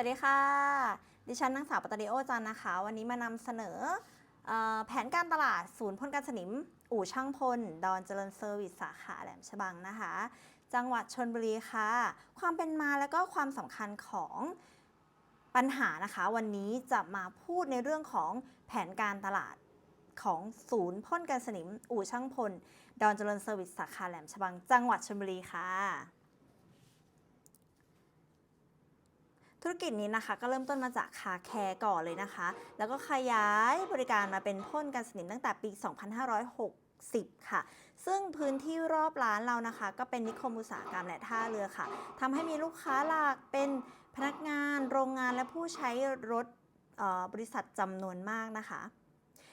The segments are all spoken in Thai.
วัสดีค่ะ ดิฉันนางสาวปตตานีโอจันนะคะ วันนี้มานำเสนออแผนการตลาดศูนย์พ่นกันสนิม อู่ช่างพล ดอนเจริญเซอร์วิสสาขาแหลมฉบังนะคะ จังหวัดชนบุรีค่ะ ความเป็นมาและก็ความสำคัญของปัญหานะคะ วันนี้จะมาพูดในเรื่องของแผนการตลาดของศูนย์พ่นกันสนิม อู่ช่างพล ดอนเจริญเซอร์วิสสาขาแหลมฉบัง จังหวัดชลบุรีค่ะ ธุรกิจนี้นะคะก็เริ่มต้นมาจากคาแคร์ก่อนเลยนะคะ แล้วก็ขยายบริการมาเป็นพ่นกันสนิมตั้งแต่ปี 2560ค่ะ ซึ่งพื้นที่รอบร้านเรานะคะ ก็เป็นนิคมอุตสาหกรรมและท่าเรือค่ะ ทำให้มีลูกค้าหลักเป็นพนักงาน โรงงานและผู้ใช้รถบริษัทจำนวนมากนะคะ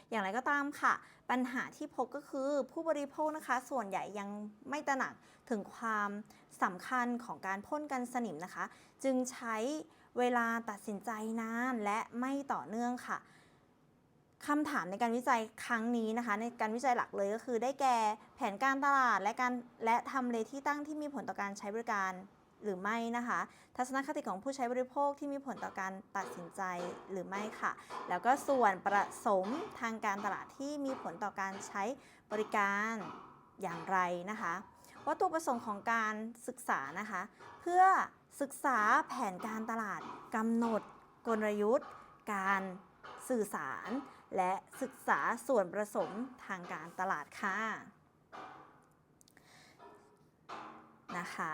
อย่างไรก็ตามค่ะ ปัญหาที่พบก็คือผู้บริโภคนะคะ ส่วนใหญ่ยังไม่ตระหนักถึงความสำคัญของการพ่นกันสนิมนะคะ จึงใช้เวลาตัดสินใจนานและไม่ต่อเนื่องค่ะคำถามในการวิจัยครั้งนี้นะคะ ในการวิจัยหลักเลยก็คือได้แก่แผนการตลาดและการและทำเลที่ตั้งที่มีผลต่อการใช้บริการ หรือไม่นะคะ ทัศนคติของผู้ใช้บริโภคที่มีผลต่อการตัดสินใจหรือไม่ค่ะ แล้วก็ส่วนประสมทางการตลาดที่มีผลต่อการใช้บริการอย่างไรนะคะวัตถุประสงค์ของการศึกษานะคะ เพื่อศึกษาแผนการตลาดกำหนดกลยุทธ์ การสื่อสาร และศึกษาส่วนประสมทางการตลาดค่ะนะคะ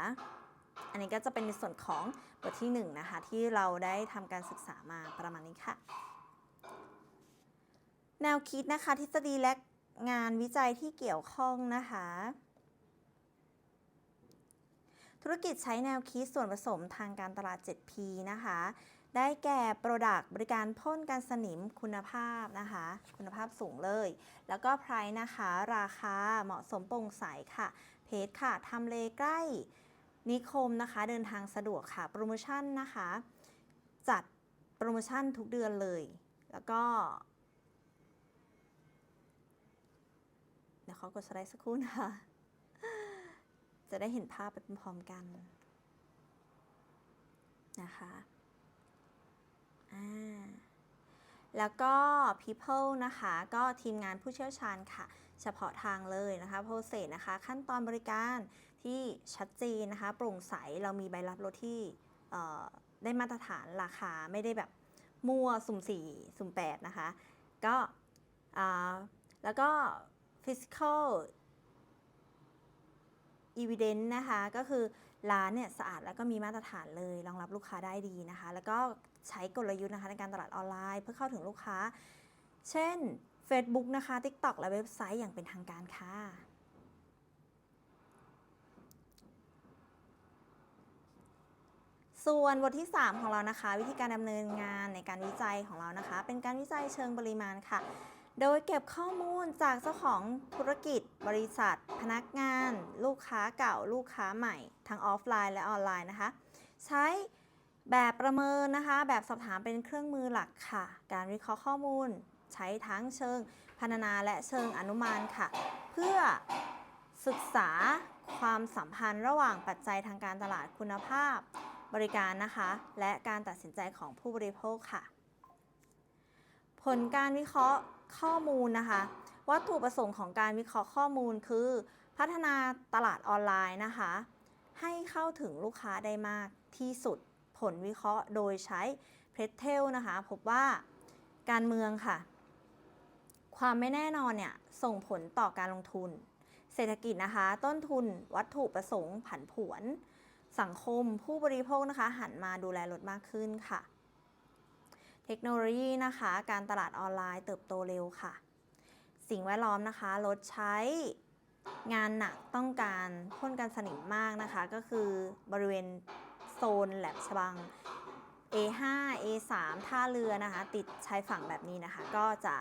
อันนี้ก็จะเป็นในส่วนของบทที่1นงนะคะที่เราได้ทำการศึกษามาประมาณนี้ค่ะ แนวคิดนะคะทฤษฎีและงานวิจัยที่เกี่ยวข้องนะคะ ธุรกิจใช้แนวคิดส่วนผสมทางการตลาด 7P นะคะ ได้แก่ Product บริการพ่นกันสนิมคุณภาพนะคะ คุณภาพสูงเลย แล้วก็ Price นะคะ ราคาเหมาะสมโปร่งใสค่ะ เพจค่ะทำเลใกล้ นิคมนะคะเดินทางสะดวกค่ะ โปรโมชั่นนะคะ จัดโปรโมชั่นทุกเดือนเลย แล้วก็เดี๋ยวขอกดสไลด์สักครู่นะคะ จะได้เห็นภาพไปพร้อมกันนะคะ อ่า แล้วก็ people นะคะ ก็ทีมงานผู้เชี่ยวชาญค่ะ เฉพาะทางเลยนะคะ process นะคะ ขั้นตอนบริการที่ชัดเจนนะคะ โปร่งใส เรามีใบรับรถที่ได้มาตรฐานราคาไม่ได้แบบมั่วสุ่มสีสุ่มแปดนะคะ ก็แล้วก็ physical evidence นะคะ ก็คือร้านเนี่ยสะอาดแล้วก็มีมาตรฐานเลยรองรับลูกค้าได้ดีนะคะ แล้วก็ ใช้กลยุทธ์นะคะในการตลาดออนไลน์เพื่อเข้าถึงลูกค้า เช่น Facebook นะคะ TikTok และเว็บไซต์อย่างเป็นทางการค่ะส่วนบทที่ 3 ของเรานะคะ วิธีการดำเนินงานในการวิจัยของเรานะคะ เป็นการวิจัยเชิงปริมาณค่ะ โดยเก็บข้อมูลจากเจ้าของธุรกิจ บริษัท พนักงาน ลูกค้าเก่า ลูกค้าใหม่ ทั้งออฟไลน์และออนไลน์นะคะ ใช้ แบบประเมินนะคะ แบบสอบถามเป็นเครื่องมือหลักค่ะ การวิเคราะห์ข้อมูล ใช้ทั้งเชิงพรรณนาและเชิงอนุมานค่ะ เพื่อศึกษาความสัมพันธ์ระหว่างปัจจัยทางการตลาดคุณภาพ บริการนะคะ และการตัดสินใจของผู้บริโภคค่ะ ผลการวิเคราะห์ข้อมูลนะคะ วัตถุประสงค์ของการวิเคราะห์ข้อมูลคือ พัฒนาตลาดออนไลน์นะคะ ให้เข้าถึงลูกค้าได้มากที่สุด ผลวิเคราะห์โดยใช้เพรสเทลนะคะ พบว่าการเมืองค่ะ ความไม่แน่นอนเนี่ยส่งผลต่อการลงทุน เศรษฐกิจนะคะ ต้นทุนวัตถุประสงค์ผันผวน สังคมผู้บริโภคนะคะ หันมาดูแลรถมากขึ้นค่ะ เทคโนโลยีนะคะ การตลาดออนไลน์เติบโตเร็วค่ะ สิ่งแวดล้อมนะคะ ลดใช้งานหนักต้องการพ่นกันสนิมมากนะคะ ก็คือบริเวณ โซนแหลมฉบัง A5 A3 ท่าเรือนะคะ ติดชายฝั่งแบบนี้นะคะ ก็จะ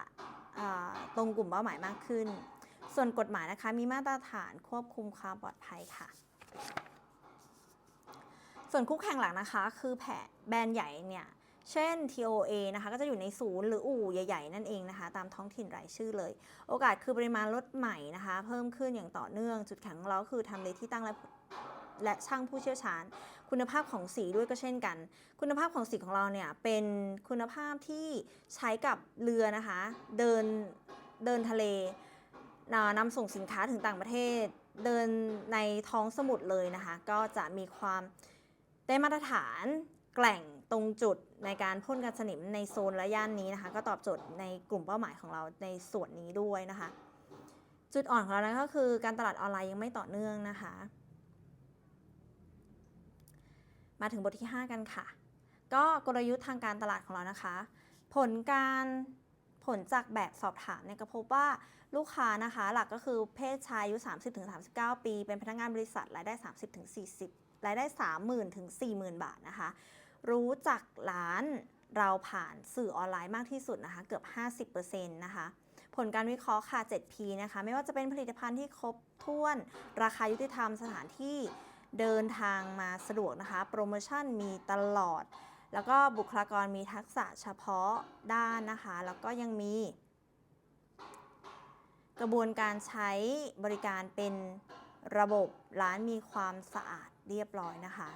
ตรงกลุ่มเป้าหมายมากขึ้น ส่วนกฎหมายนะคะมีมาตรฐานควบคุมความปลอดภัยค่ะ ส่วนคู่แข่งหลักนะคะคือแผแบรนด์ใหญ่เนี่ยเช่น TOA นะคะก็จะอยู่ในศูนย์หรืออู่ใหญ่ๆ นั่นเองนะคะ ตามท้องถิ่นรายชื่อเลย โอกาสคือปริมาณรถใหม่นะคะ เพิ่มขึ้นอย่างต่อเนื่องจุดแข็งของเราคือทำเลที่ตั้งและ และช่างผู้เชี่ยวชาญ คุณภาพของสีด้วยก็เช่นกัน คุณภาพของสีของเราเนี่ยเป็นคุณภาพที่ใช้กับเรือนะคะ เดินเดินทะเลนำส่งสินค้าถึงต่างประเทศ เดินในท้องสมุทรเลยนะคะ ก็จะมีความได้มาตรฐานแกล่งตรงจุดในการพ่นกันสนิมในโซนและย่านนี้นะคะ ก็ตอบโจทย์ในกลุ่มเป้าหมายของเราในส่วนนี้ด้วยนะคะ จุดอ่อนของเรานะก็คือการตลาดออนไลน์ยังไม่ต่อเนื่องนะคะ มาถึงบทที่ 5 กันค่ะ ก็กลยุทธ์ทางการตลาดของเรานะคะ ผลการผลจากแบบสอบถามเนี่ยก็พบว่าลูกค้านะคะ หลักก็คือเพศชายอายุ 30-39 ปี เป็นพนักงานบริษัทรายได้ 30-40 รายได้ 30,000ถึง40,000 บาทนะคะ รู้จักร้านเราผ่านสื่อออนไลน์มากที่สุดนะคะ เกือบ 50%นะคะ ผลการวิเคราะห์ค่ะ 7P นะคะ ไม่ว่าจะเป็นผลิตภัณฑ์ที่ครบถ้วน ราคายุติธรรมสถานที่ เดินทางมาสะดวกนะคะ โปรโมชั่นมีตลอด แล้วก็บุคลากรมีทักษะเฉพาะด้านนะคะ แล้วก็ยังมี กระบวนการใช้บริการเป็นระบบร้านมีความสะอาดเรียบร้อยนะคะ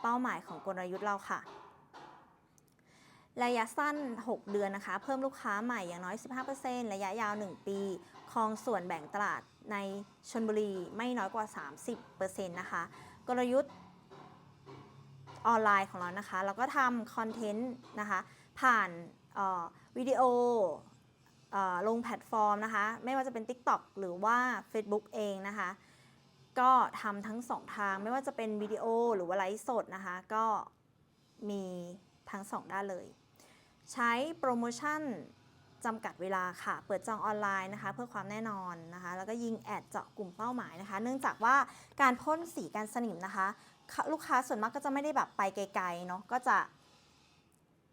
เป้าหมายของกลยุทธ์เราค่ะระยะสั้น 6 เดือนนะคะ เพิ่มลูกค้าใหม่อย่างน้อย 15%ระยะยาว 1 ปี ครองส่วนแบ่งตลาด ในชนบุรีไม่น้อยกว่า 30%นะคะ กลยุทธ์ออนไลน์ของเรานะคะ เราก็ทำคอนเทนต์นะคะ ผ่านวิดีโอเอ่อลงแพลตฟอร์มนะคะ ไม่ว่าจะเป็น TikTok หรือว่า Facebook เองนะคะ ก็ทำทั้งสองทางไม่ว่าจะเป็นวิดีโอหรือว่าไลฟ์สดนะคะ ก็มีทั้งสองด้านเลย ใช้โปรโมชั่น จำกัดเวลาค่ะ เปิดจองออนไลน์นะคะ เพื่อความแน่นอนนะคะ แล้วก็ยิงแอดเจาะกลุ่มเป้าหมายนะคะ เนื่องจากว่าการพ่นสีกันสนิมนะคะ ลูกค้าส่วนมากก็จะไม่ได้แบบไปไกลๆเนาะก็จะ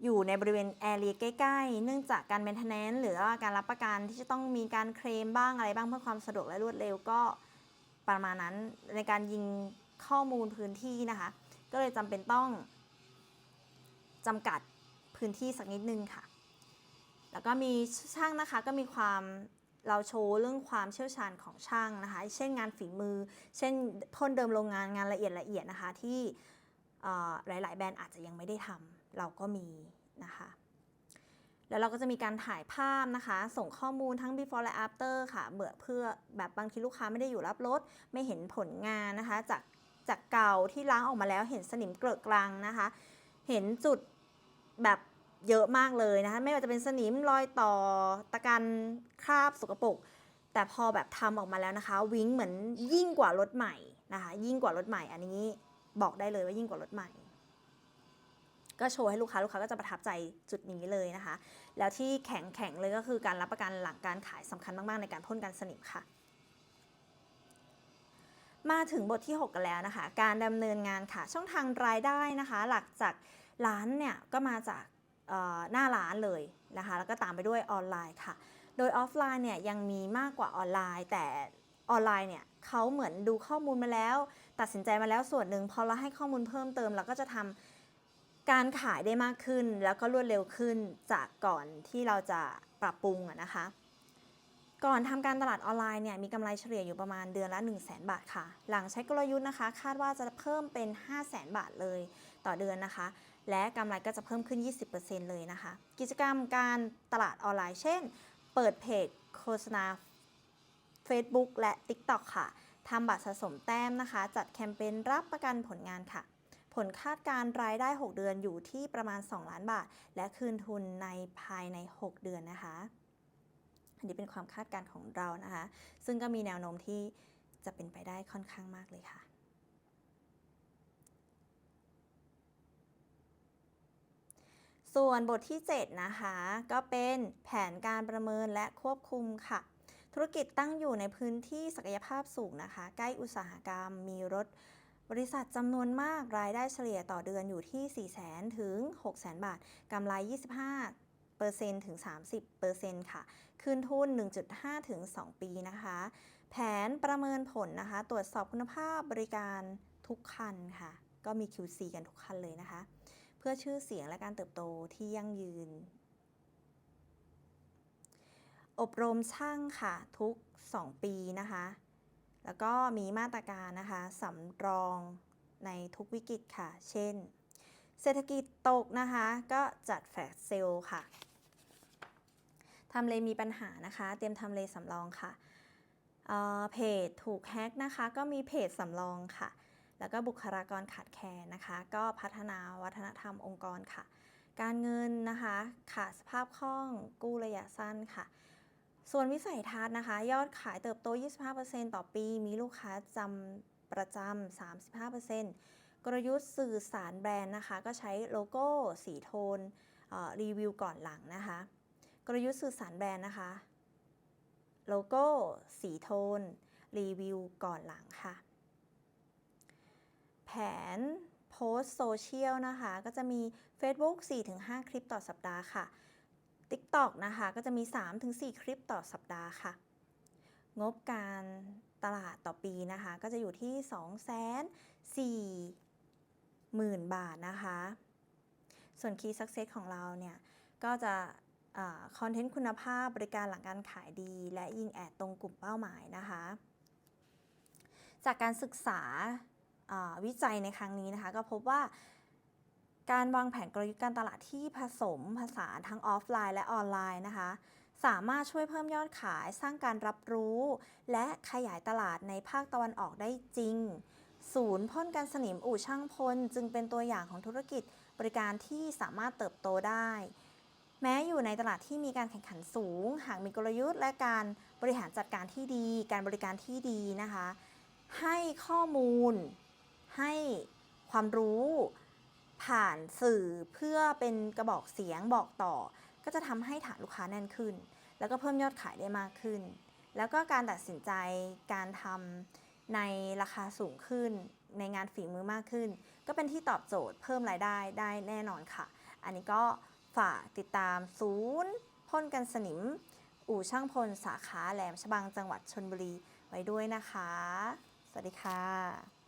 อยู่ในบริเวณแอเรียใกล้ๆ เนื่องจากการเมนเทนแนนซ์หรือว่าการรับประกันที่จะต้องมีการเคลมบ้างอะไรบ้างเพื่อความสะดวกและรวดเร็วก็ประมาณนั้นในการยิงข้อมูลพื้นที่นะคะ ก็เลยจำเป็นต้องจำกัดพื้นที่สักนิดนึงค่ะ แล้วก็มีช่างนะคะก็มีความเราโชว์เรื่องความเชี่ยวชาญของช่างนะคะ เช่นงานฝีมือ เช่นพ่นเดิมโรงงานงานละเอียดละเอียดนะคะที่เอ่อหลาย ๆ แบรนด์อาจจะยังไม่ได้ทำเราก็มีนะคะ แล้วเราก็จะมีการถ่ายภาพนะคะ ส่งข้อมูลทั้ง before และ after ค่ะเบื่อเพื่อแบบบางทีลูกค้าไม่ได้อยู่รับรถ ไม่เห็นผลงานนะคะ จากจากเก่าที่ล้างออกมาแล้วเห็นสนิมเกลอะกลังนะคะ เห็นจุดแบบ เยอะมากเลยนะคะไม่ว่าจะเป็นสนิมรอยต่อตะกันคราบสกปรกแต่พอแบบทำออกมาแล้วนะคะ วิ้งเหมือนยิ่งกว่ารถใหม่นะคะยิ่งกว่ารถใหม่อันนี้บอกได้เลยว่ายิ่งกว่ารถใหม่ ก็โชว์ให้ลูกค้าลูกค้าก็จะประทับใจจุดนี้เลยนะคะ แล้วที่แข็งแข็งเลยก็คือการรับประกันหลังการขายสำคัญมาก ๆ ในการพ่นกันสนิมค่ะ มาถึงบทที่ 6 กันแล้วนะคะ การดำเนินงานค่ะ ช่องทางรายได้นะคะ หลักจากร้านเนี่ยก็มาจาก หน้าร้านเลยนะคะ แล้วก็ตามไปด้วยออนไลน์ค่ะ โดยออฟไลน์เนี่ยยังมีมากกว่าออนไลน์ แต่ออนไลน์เนี่ยเขาเหมือนดูข้อมูลมาแล้ว ตัดสินใจมาแล้วส่วนหนึ่งพอเราให้ข้อมูลเพิ่มเติมเราก็จะทำการขายได้มากขึ้น แล้วก็รวดเร็วขึ้นจากก่อนที่เราจะปรับปรุงนะคะ ก่อนทำการตลาดออนไลน์เนี่ยมีกำไรเฉลี่ยอยู่ประมาณเดือนละ 1 0 0 0 0แบาทค่ะ หลังใช้กลยุทธ์นะคะ คาดว่าจะเพิ่มเป็น 5 0 0 0 0 0 บาทเลยต่อเดือนนะคะ และกำไรก็จะเพิ่มขึ้น 20%เลยนะคะ กิจกรรมการตลาดออนไลน์ เช่น เปิดเพจโฆษณา Facebook และ TikTok ค่ะทำบัตรสะสมแต้มนะคะ จัดแคมเปญรับประกันผลงานค่ะ ผลคาดการรายได้ 6 เดือนอยู่ที่ประมาณ 2 ล้านบาท และคืนทุนในภายใน 6 เดือนนะคะ อันนี้เป็นความคาดการณ์ของเรานะคะ ซึ่งก็มีแนวโน้มที่จะเป็นไปได้ค่อนข้างมากเลยค่ะ ส่วนบทที่ 7 นะคะ ก็เป็นแผนการประเมินและควบคุมค่ะ ธุรกิจตั้งอยู่ในพื้นที่ศักยภาพสูงนะคะ ใกล้อุตสาหกรรมมีรถบริษัทจำนวนมากรายได้เฉลี่ยต่อเดือนอยู่ที่ 4 0 0 0 0 0 ถึง 6 0 0 0 0 บาท กำไร 25เปอร์เซ็นต์ถึง 30เปอร์เซ็นต์ค่ะ คืนทุน 1.5 ถึง 2 ปีนะคะ แผนประเมินผลนะคะ ตรวจสอบคุณภาพบริการทุกคันค่ะ ก็มี QC กันทุกคันเลยนะคะ เพื่อชื่อเสียงและการเติบโตที่ยั่งยืน อบรมช่างค่ะทุก 2 ปีนะคะ แล้วก็มีมาตรการนะคะสำรองในทุกวิกฤตค่ะ เช่น เศรษฐกิจตกนะคะ ก็จัดแฟลชเซลค่ะทำเลมีปัญหานะคะ เตรียมทำเลสำรองค่ะเเพจถูกแฮ็กนะคะ ก็มีเพจสำรองค่ะ แล้วก็บุคลากรขาดแคลนนะคะ ก็พัฒนาวัฒนธรรมองค์กรค่ะ การเงินนะคะขาดสภาพคล่องกู้ระยะสั้นค่ะ ส่วนวิสัยทัศน์นะคะ ยอดขายเติบโต 25%ต่อปี มีลูกค้าจำประจำ 35%กลยุทธ์สื่อสารแบรนด์นะคะ ก็ใช้โลโก้ สีโทนรีวิวก่อนหลังนะคะ กลยุทธ์สื่อสารแบรนด์นะคะ โลโก้ สีโทน รีวิวก่อนหลังค่ะ แผนโพสโซเชียลนะคะ ก็จะมี Facebook 4-5 คลิปต่อสัปดาห์ค่ะ TikTok นะคะ ก็จะมี 3-4 คลิปต่อสัปดาห์ค่ะ งบการตลาดต่อปีนะคะ ก็จะอยู่ที่ 2 4 0 0 0 0 บาทนะคะ ส่วน Key Success ของเราเนี่ย ก็จะคอนเทนต์คุณภาพบริการหลังการขายดี และยิงแอดตรงกลุ่มเป้าหมายนะคะ จากการศึกษา วิจัยในครั้งนี้นะคะ ก็พบว่าการวางแผนกลยุทธ์การตลาดที่ผสมผสานทั้งออฟไลน์และออนไลน์นะคะ สามารถช่วยเพิ่มยอดขายสร้างการรับรู้ และขยายตลาดในภาคตะวันออกได้จริง ศูนย์พ่นกันสนิมอู่ช่างพล จึงเป็นตัวอย่างของธุรกิจบริการที่สามารถเติบโตได้ แม้อยู่ในตลาดที่มีการแข่งขันสูง หากมีกลยุทธ์ และการบริหารจัดการที่ดี การบริการที่ดีนะคะ ให้ข้อมูล ให้ความรู้ผ่านสื่อเพื่อเป็นกระบอกเสียงบอกต่อ ก็จะทำให้ฐานลูกค้าแน่นขึ้น แล้วก็เพิ่มยอดขายได้มากขึ้น แล้วก็การตัดสินใจการทำในราคาสูงขึ้น ในงานฝีมือมากขึ้น ก็เป็นที่ตอบโจทย์เพิ่มรายได้ได้แน่นอนค่ะ อันนี้ก็ฝากติดตามศูนย์พ่นกันสนิม อู่ช่างพลสาขาแหลมฉบังจังหวัดชนบุรีไว้ด้วยนะคะ สวัสดีค่ะ